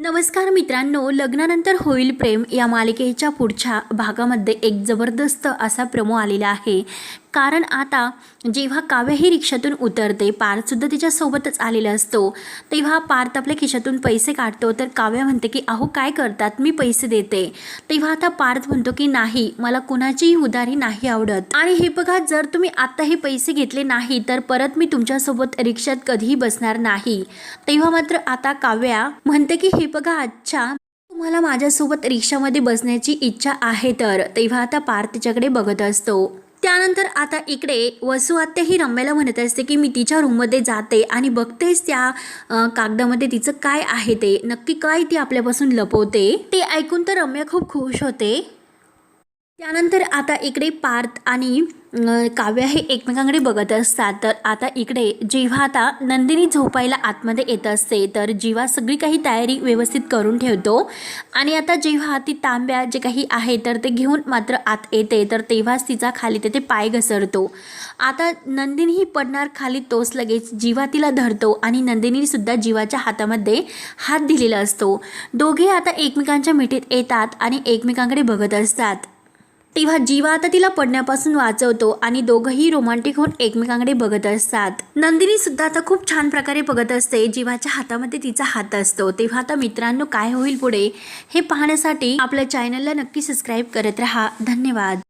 नमस्कार मित्रांनो लग्नानंतर होईल प्रेम या मालिकेच्या पुढच्या भागामध्ये एक जबरदस्त असा प्रमो आलेला आहे. कारण आता जेव्हा काव्य ही रिक्षातून उतरते पार्थसुद्धा तिच्यासोबतच आलेला असतो. तेव्हा पार्थ आपल्या खिशातून पैसे काढतो तर काव्य म्हणते की अहो काय करतात? मी पैसे देते. तेव्हा आता पार्थ म्हणतो की नाही मला कुणाचीही उधारी नाही आवडत. आणि हे बघा जर तुम्ही आता हे पैसे घेतले नाही तर परत मी तुमच्यासोबत रिक्षात कधीही बसणार नाही. तेव्हा मात्र आता काव्या म्हणते की हे बघा अच्छा तुम्हाला माझ्यासोबत रिक्षामध्ये बसण्याची इच्छा आहे तर. तेव्हा आता पार्थ तिच्याकडे बघत असतो. त्यानंतर आता इकडे वसुआत्य ही रम्याला म्हणत असते की मी तिच्या रूममध्ये जाते आणि बघतेच त्या कागदामध्ये तिचं काय आहे ते. नक्की काय ती आपल्यापासून लपवते? ते ऐकून तर रम्या खूप खुश होते. त्यानंतर आता इकडे पार्थ आणि काव्य हे एकमेकांकडे बघत असतात. तर आता इकडे जेव्हा आता नंदिनी झोपायला आतमध्ये येत असते तर जीवा सगळी काही तयारी व्यवस्थित करून ठेवतो. आणि आता जेव्हा ती तांब्या जे काही आहे तर ते घेऊन मात्र आत येते. तर तेव्हाच तिचा खाली तिथे पाय घसरतो. आता नंदिनी ही पडणार खाली तोच लगेच जीवा तिला धरतो आणि नंदिनीसुद्धा जीवाच्या हातामध्ये हात दिलेला असतो. दोघे आता एकमेकांच्या मिठीत येतात आणि एकमेकांकडे बघत असतात. तेव्हा जीवा आता तिला पडण्यापासून वाचवतो आणि दोघंही रोमांटिक होऊन एकमेकांकडे बघत असतात. नंदिनी सुद्धा आता खूप छान प्रकारे बघत असते. जीवाच्या हातामध्ये तिचा हात असतो. तेव्हा आता मित्रांनो काय होईल पुढे हे पाहण्यासाठी आपल्या चॅनलला नक्की सबस्क्राईब करत राहा. धन्यवाद.